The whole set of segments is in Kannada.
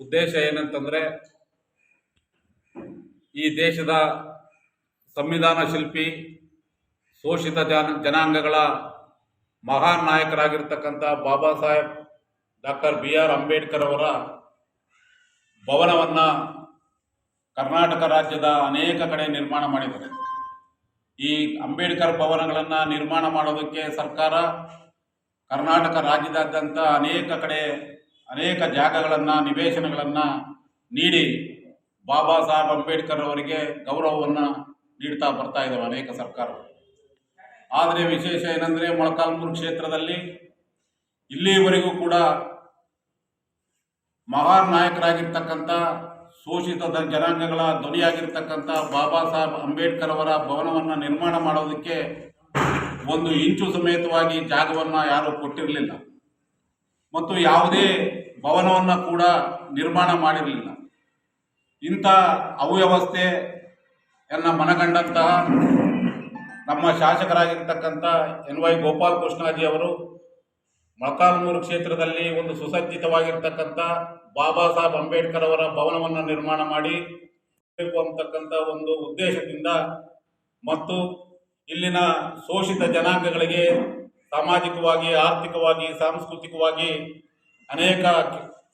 ಉದ್ದೇಶ ಏನಂತಂದ್ರೆ, ಈ ದೇಶದ ಸಂವಿಧಾನ ಶಿಲ್ಪಿ, ಶೋಷಿತ ಜನ, ಜನಾಂಗಗಳ ಮಹಾನ್ ನಾಯಕರಾಗಿರ್ತಕ್ಕಂಥ Baba Saheb, doctor B R Ambedkar ಅವರ ಭವನವನ್ನು ಕರ್ನಾಟಕ ರಾಜ್ಯದ ಅನೇಕ ಕಡೆ ನಿರ್ಮಾಣ ಮಾಡಿದ್ದಾರೆ. ಈ ಅಂಬೇಡ್ಕರ್ ಭವನಗಳನ್ನು ನಿರ್ಮಾಣ ಮಾಡೋದಕ್ಕೆ ಸರ್ಕಾರ ಕರ್ನಾಟಕ ರಾಜ್ಯದಾದ್ಯಂತ ಅನೇಕ ಕಡೆ ಅನೇಕ ಜಾಗಗಳನ್ನು, ನಿವೇಶನಗಳನ್ನು ನೀಡಿ ಬಾಬಾ ಸಾಹೇಬ್ ಅಂಬೇಡ್ಕರ್ ಅವರಿಗೆ ಗೌರವವನ್ನು ನೀಡ್ತಾ ಬರ್ತಾ ಇದ್ದಾವೆ ಅನೇಕ ಸರ್ಕಾರಗಳು. ಆದರೆ ವಿಶೇಷ ಏನಂದರೆ ಮೊಳಕಾಲ್ಮೂರು ಕ್ಷೇತ್ರದಲ್ಲಿ ಇಲ್ಲಿಯವರೆಗೂ ಕೂಡ ಮಹಾನ್ ನಾಯಕರಾಗಿರ್ತಕ್ಕಂಥ, ಶೋಷಿತ ಜನಾಂಗಗಳ ಧ್ವನಿಯಾಗಿರ್ತಕ್ಕಂಥ ಬಾಬಾ ಸಾಹೇಬ್ ಅಂಬೇಡ್ಕರ್ ಅವರ ಭವನವನ್ನು ನಿರ್ಮಾಣ ಮಾಡೋದಕ್ಕೆ ಒಂದು ಇಂಚು ಸಮೇತವಾಗಿ ಜಾಗವನ್ನು ಯಾರೂ ಕೊಟ್ಟಿರಲಿಲ್ಲ. ಮತ್ತು ಯಾವುದೇ ಭವನವನ್ನು ಕೂಡ ನಿರ್ಮಾಣ ಮಾಡಿರಲಿಲ್ಲ. ಇಂಥ ಅವ್ಯವಸ್ಥೆಯನ್ನು ಮನಗಂಡಂತಹ ನಮ್ಮ ಶಾಸಕರಾಗಿರ್ತಕ್ಕಂಥ ಎನ್ ವೈ ಗೋಪಾಲ್ ಕೃಷ್ಣಾಜಿ ಅವರು ಮೊಳಕಾಲ್ಮೂರು ಕ್ಷೇತ್ರದಲ್ಲಿ ಒಂದು ಸುಸಜ್ಜಿತವಾಗಿರ್ತಕ್ಕಂಥ ಬಾಬಾ ಸಾಹೇಬ್ ಅಂಬೇಡ್ಕರ್ ಅವರ ಭವನವನ್ನು ನಿರ್ಮಾಣ ಮಾಡಿ ಅಂತಕ್ಕಂಥ ಒಂದು ಉದ್ದೇಶದಿಂದ ಮತ್ತು ಇಲ್ಲಿನ ಶೋಷಿತ ಜನಾಂಗಗಳಿಗೆ ಸಾಮಾಜಿಕವಾಗಿ, ಆರ್ಥಿಕವಾಗಿ, ಸಾಂಸ್ಕೃತಿಕವಾಗಿ ಅನೇಕ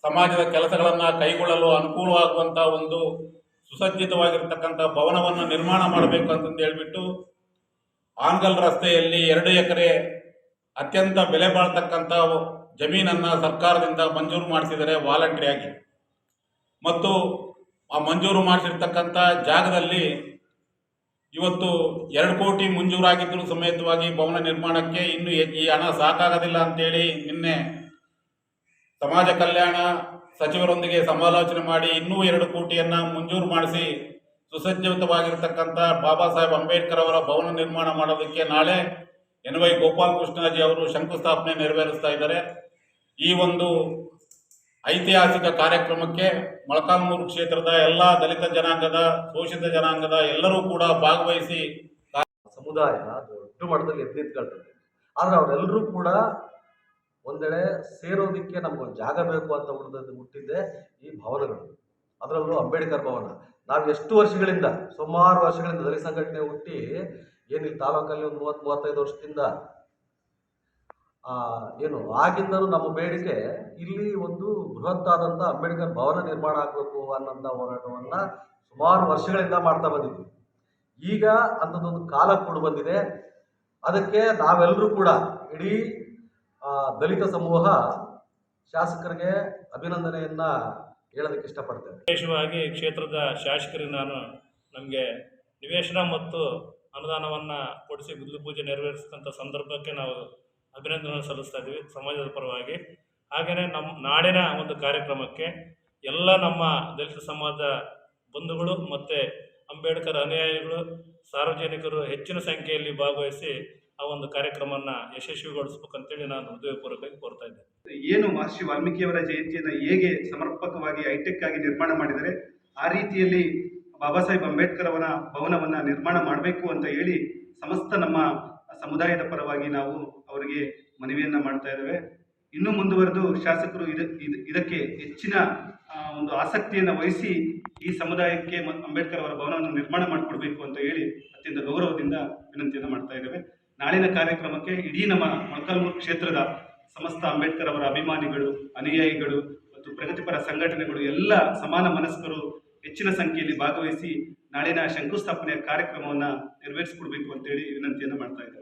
ಸಮಾಜದ ಕೆಲಸಗಳನ್ನು ಕೈಗೊಳ್ಳಲು ಅನುಕೂಲವಾಗುವಂಥ ಒಂದು ಸುಸಜ್ಜಿತವಾಗಿರ್ತಕ್ಕಂಥ ಭವನವನ್ನು ನಿರ್ಮಾಣ ಮಾಡಬೇಕು ಅಂತಂದು ಹೇಳ್ಬಿಟ್ಟು ಆಂಗಲ್ ರಸ್ತೆಯಲ್ಲಿ ಎರಡು ಎಕರೆ ಅತ್ಯಂತ ಬೆಲೆ ಬಾಳ್ತಕ್ಕಂಥ ಜಮೀನನ್ನು ಸರ್ಕಾರದಿಂದ ಮಂಜೂರು ಮಾಡಿಸಿದರೆ ವಾಲಂಟ್ರಿಯಾಗಿ. ಮತ್ತು ಆ ಮಂಜೂರು ಮಾಡಿಸಿರ್ತಕ್ಕಂಥ ಜಾಗದಲ್ಲಿ ಇವತ್ತು ಎರಡು ಕೋಟಿ ಮಂಜೂರಾಗಿದ್ದರೂ ಸಮೇತವಾಗಿ ಭವನ ನಿರ್ಮಾಣಕ್ಕೆ ಇನ್ನೂ ಈ ಹಣ ಸಾಕಾಗೋದಿಲ್ಲ ಅಂತೇಳಿ ನಿನ್ನೆ ಸಮಾಜ ಕಲ್ಯಾಣ ಸಚಿವರೊಂದಿಗೆ ಸಮಾಲೋಚನೆ ಮಾಡಿ ಇನ್ನೂ ಎರಡು ಕೋಟಿಯನ್ನು ಮಂಜೂರು ಮಾಡಿಸಿ ಸುಸಜ್ಜಿತವಾಗಿರ್ತಕ್ಕಂಥ ಬಾಬಾ ಸಾಹೇಬ್ ಅಂಬೇಡ್ಕರ್ ಅವರ ಭವನ ನಿರ್ಮಾಣ ಮಾಡೋದಕ್ಕೆ ನಾಳೆ ಎನ್ ವೈ ಗೋಪಾಲ್ ಕೃಷ್ಣಾಜಿ ಅವರು ಶಂಕುಸ್ಥಾಪನೆ ನೆರವೇರಿಸ್ತಾ ಇದ್ದಾರೆ. ಈ ಒಂದು ಐತಿಹಾಸಿಕ ಕಾರ್ಯಕ್ರಮಕ್ಕೆ ಮೊಳಕಾಲ್ಮೂರು ಕ್ಷೇತ್ರದ ಎಲ್ಲ ದಲಿತ ಜನಾಂಗದ, ಶೋಷಿತ ಜನಾಂಗದ ಎಲ್ಲರೂ ಕೂಡ ಭಾಗವಹಿಸಿ ಸಮುದಾಯ ದೊಡ್ಡ ಮಟ್ಟದಲ್ಲಿ ಎದ್ದು ನಿಂತ್ಕೊಳ್ತದೆ. ಆದ್ರೆ ಅವರೆಲ್ಲರೂ ಕೂಡ ಒಂದೆಡೆ ಸೇರೋದಕ್ಕೆ ನಮ್ಗೊಂದು ಜಾಗ ಬೇಕು ಅಂತ ಹುಡ್ದದ್ದು ಹುಟ್ಟಿದ್ದೆ ಈ ಭವನಗಳು. ಅದರಲ್ಲೂ ಅಂಬೇಡ್ಕರ್ ಭವನ. ನಾವು ಎಷ್ಟು ವರ್ಷಗಳಿಂದ, ಸುಮಾರು ವರ್ಷಗಳಿಂದ ದಲಿತ ಸಂಘಟನೆ ಹುಟ್ಟಿ ಏನು ತಾಲೂಕಲ್ಲಿ ಒಂದು ಮೂವತ್ತು ಮೂವತ್ತೈದು ವರ್ಷದಿಂದ ಏನು ಆಗಿಂದಲೂ ನಮ್ಮ ಬೇಡಿಕೆ ಇಲ್ಲಿ ಒಂದು ಬೃಹತ್ತಾದಂಥ ಅಂಬೇಡ್ಕರ್ ಭವನ ನಿರ್ಮಾಣ ಆಗಬೇಕು ಅನ್ನೋಂಥ ಹೋರಾಟವನ್ನು ಸುಮಾರು ವರ್ಷಗಳಿಂದ ಮಾಡ್ತಾ ಬಂದಿದ್ವಿ. ಈಗ ಅಂಥದ್ದೊಂದು ಕಾಲ ಕೂಡ ಬಂದಿದೆ. ಅದಕ್ಕೆ ನಾವೆಲ್ಲರೂ ಕೂಡ ಇಡೀ ದಲಿತ ಸಮೂಹ ಶಾಸಕರಿಗೆ ಅಭಿನಂದನೆಯನ್ನ ಹೇಳೋದಕ್ಕೆ ಇಷ್ಟಪಡ್ತೇವೆ ವಿಶೇಷವಾಗಿ ಕ್ಷೇತ್ರದ ಶಾಸಕರಿಗೆ ನಾನು ನಮಗೆ ನಿವೇಶನ ಮತ್ತು ಅನುದಾನವನ್ನು ಕೊಡಿಸಿ ಗುದ್ಲು ಪೂಜೆ ನೆರವೇರಿಸಿದಂಥ ಸಂದರ್ಭಕ್ಕೆ ನಾವು ಅಭಿನಂದನೆ ಸಲ್ಲಿಸ್ತಾ ಇದ್ದೀವಿ ಸಮಾಜದ ಪರವಾಗಿ. ಹಾಗೆಯೇ ನಮ್ಮ ನಾಡಿನ ಒಂದು ಕಾರ್ಯಕ್ರಮಕ್ಕೆ ಎಲ್ಲ ನಮ್ಮ ದಲಿತ ಸಮಾಜದ ಬಂಧುಗಳು ಮತ್ತು ಅಂಬೇಡ್ಕರ್ ಅನುಯಾಯಿಗಳು, ಸಾರ್ವಜನಿಕರು ಹೆಚ್ಚಿನ ಸಂಖ್ಯೆಯಲ್ಲಿ ಭಾಗವಹಿಸಿ ಆ ಒಂದು ಕಾರ್ಯಕ್ರಮವನ್ನು ಯಶಸ್ವಿಗೊಳಿಸ್ಬೇಕಂತೇಳಿ ನಾನು ಹೃದಯಪೂರ್ವಕವಾಗಿ ಕೋರ್ತಾ ಇದ್ದೇನೆ. ಏನು ಮಹರ್ಷಿ ವಾಲ್ಮೀಕಿಯವರ ಜಯಂತಿಯನ್ನು ಹೇಗೆ ಸಮರ್ಪಕವಾಗಿ ಹೈಟೆಕ್ ಆಗಿ ನಿರ್ಮಾಣ ಮಾಡಿದರೆ ಆ ರೀತಿಯಲ್ಲಿ ಬಾಬಾ ಸಾಹೇಬ್ ಅಂಬೇಡ್ಕರ್ ಅವರ ಭವನವನ್ನು ನಿರ್ಮಾಣ ಮಾಡಬೇಕು ಅಂತ ಹೇಳಿ ಸಮಸ್ತ ನಮ್ಮ ಸಮುದಾಯದ ಪರವಾಗಿ ನಾವು ಅವರಿಗೆ ಮನವಿಯನ್ನು ಮಾಡ್ತಾ ಇದ್ದೇವೆ. ಇನ್ನೂ ಮುಂದುವರೆದು ಶಾಸಕರು ಇದ, ಇದ್- ಇದಕ್ಕೆ ಹೆಚ್ಚಿನ ಒಂದು ಆಸಕ್ತಿಯನ್ನು ವಹಿಸಿ ಈ ಸಮುದಾಯಕ್ಕೆ ಅಂಬೇಡ್ಕರ್ ಅವರ ಭವನವನ್ನು ನಿರ್ಮಾಣ ಮಾಡಿಕೊಡ್ಬೇಕು ಅಂತ ಹೇಳಿ ಅತ್ಯಂತ ಗೌರವದಿಂದ ವಿನಂತಿಯನ್ನು ಮಾಡ್ತಾ ಇದ್ದೇವೆ. ನಾಳಿನ ಕಾರ್ಯಕ್ರಮಕ್ಕೆ ಇಡೀ ನಮ್ಮ ಮೊಳಕಾಲ್ಮೂರು ಕ್ಷೇತ್ರದ ಸಮಸ್ತ ಅಂಬೇಡ್ಕರ್ ಅವರ ಅಭಿಮಾನಿಗಳು, ಅನುಯಾಯಿಗಳು ಮತ್ತು ಪ್ರಗತಿಪರ ಸಂಘಟನೆಗಳು ಎಲ್ಲ ಸಮಾನ ಮನಸ್ಕರು ಹೆಚ್ಚಿನ ಸಂಖ್ಯೆಯಲ್ಲಿ ಭಾಗವಹಿಸಿ ನಾಳಿನ ಶಂಕುಸ್ಥಾಪನೆಯ ಕಾರ್ಯಕ್ರಮವನ್ನು ನೆರವೇರಿಸಿಕೊಡ್ಬೇಕು ಅಂತೇಳಿ ವಿನಂತಿಯನ್ನು ಮಾಡ್ತಾ ಇದ್ದೇವೆ.